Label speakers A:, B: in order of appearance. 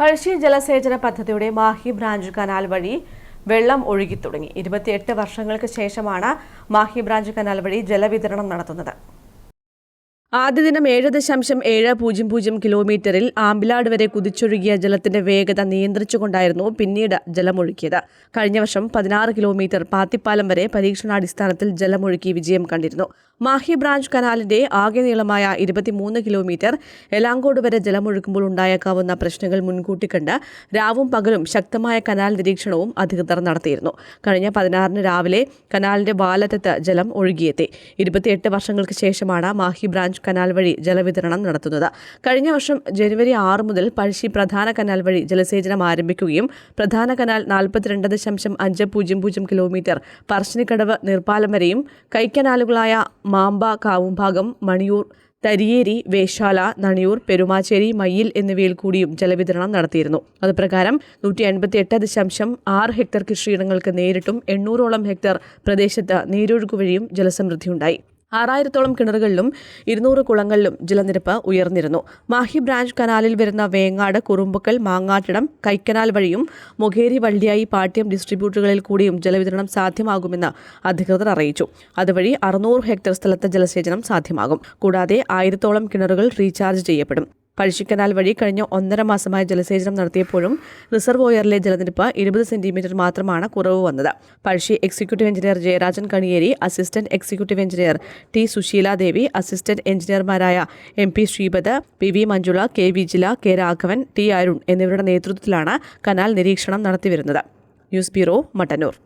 A: പഴശ്ശി ജലസേചന പദ്ധതിയുടെ Mahe branch canal വഴി വെള്ളം ഒഴുകി തുടങ്ങി. ഇരുപത്തിയെട്ട് വർഷങ്ങൾക്ക് ശേഷമാണ് മാഹി ബ്രാഞ്ച് കനാൽ വഴി ജലവിതരണം നടത്തുന്നത്. ആദ്യ ദിനം ഏഴ് ദശാംശം ഏഴ് പൂജ്യം പൂജ്യം കിലോമീറ്ററിൽ ആമ്പിലാട് വരെ കുതിച്ചൊഴുകിയ ജലത്തിന്റെ വേഗത നിയന്ത്രിച്ചുകൊണ്ടായിരുന്നു പിന്നീട് ജലമൊഴുക്കിയത്. കഴിഞ്ഞ വർഷം പതിനാറ് കിലോമീറ്റർ പാത്തിപ്പാലം വരെ പരീക്ഷണാടിസ്ഥാനത്തിൽ ജലമൊഴുക്കി വിജയം കണ്ടിരുന്നു. മാഹി ബ്രാഞ്ച് കനാലിന്റെ ആകെ നീളമായ ഇരുപത്തിമൂന്ന് കിലോമീറ്റർ എലാങ്കോട് വരെ ജലമൊഴുക്കുമ്പോൾ ഉണ്ടായേക്കാവുന്ന പ്രശ്നങ്ങൾ മുൻകൂട്ടി കണ്ട് രാവും പകലും ശക്തമായ കനാൽ നിരീക്ഷണവും അധികൃതർ നടത്തിയിരുന്നു. കഴിഞ്ഞ പതിനാറിന് രാവിലെ കനാലിന്റെ വാലറ്റത്ത് ജലം ഒഴുകിയെത്തി. ഇരുപത്തിയെട്ട് വർഷങ്ങൾക്ക് ശേഷമാണ് മാഹി ബ്രാഞ്ച് കനാൽ വഴി ജലവിതരണം നടത്തുന്നത്. കഴിഞ്ഞ വർഷം ജനുവരി ആറ് മുതൽ പഴശ്ശി പ്രധാന കനാൽ വഴി ജലസേചനം ആരംഭിക്കുകയും പ്രധാന കനാൽ നാൽപ്പത്തിരണ്ട് ദശാംശം അഞ്ച് പൂജ്യം പൂജ്യം കിലോമീറ്റർ പറശ്ശിനിക്കടവ് നീർപ്പാലം വരെയും കൈക്കനാലുകളായ മാമ്പ കാവുംഭാഗം മണിയൂർ തരിയേരി വേശാല നണിയൂർ പെരുമാച്ചേരി മയ്യിൽ എന്നിവയിൽ കൂടിയും ജലവിതരണം നടത്തിയിരുന്നു. അതുപ്രകാരം നൂറ്റി അൻപത്തി എട്ട് ദശാംശം ആറ് ഹെക്ടർ കൃഷിയിടങ്ങൾക്ക് നേരിട്ടും എണ്ണൂറോളം ഹെക്ടർ പ്രദേശത്ത് നീരൊഴുക്ക് വഴിയും ജലസമൃദ്ധിയുണ്ടായി. ആറായിരത്തോളം കിണറുകളിലും ഇരുന്നൂറ് കുളങ്ങളിലും ജലനിരപ്പ് ഉയർന്നിരുന്നു. മാഹി ബ്രാഞ്ച് കനാലിൽ വരുന്ന വേങ്ങാട് കുറുമ്പുക്കൽ മാങ്ങാട്ടിടം കൈക്കനാൽ വഴിയും മുഖേരി വള്ളിയായി പാട്യം ഡിസ്ട്രിബ്യൂട്ടറുകളിൽ കൂടിയും ജലവിതരണം സാധ്യമാകുമെന്ന് അധികൃതർ അറിയിച്ചു. അതുവഴി അറുന്നൂറ് ഹെക്ടർ സ്ഥലത്ത് ജലസേചനം സാധ്യമാകും. കൂടാതെ ആയിരത്തോളം കിണറുകൾ റീചാർജ് ചെയ്യപ്പെടും. പഴശ്ശിക്കനാൽ വഴി കഴിഞ്ഞ ഒന്നര മാസമായി ജലസേചനം നടത്തിയപ്പോഴും റിസർവോയറിലെ ജലനിരപ്പ് ഇരുപത് സെന്റിമീറ്റർ മാത്രമാണ് കുറവ് വന്നത്. Pazhassi executive engineer Jayarajan Kaniyeri assistant executive engineer T Susheela Devi assistant എഞ്ചിനീയർമാരായ M P Sreepad P V Manjula K Vijila K Raghavan T Arun എന്നിവരുടെ നേതൃത്വത്തിലാണ് കനാൽ നിരീക്ഷണം നടത്തിവരുന്നത്. News bureau Mattannur.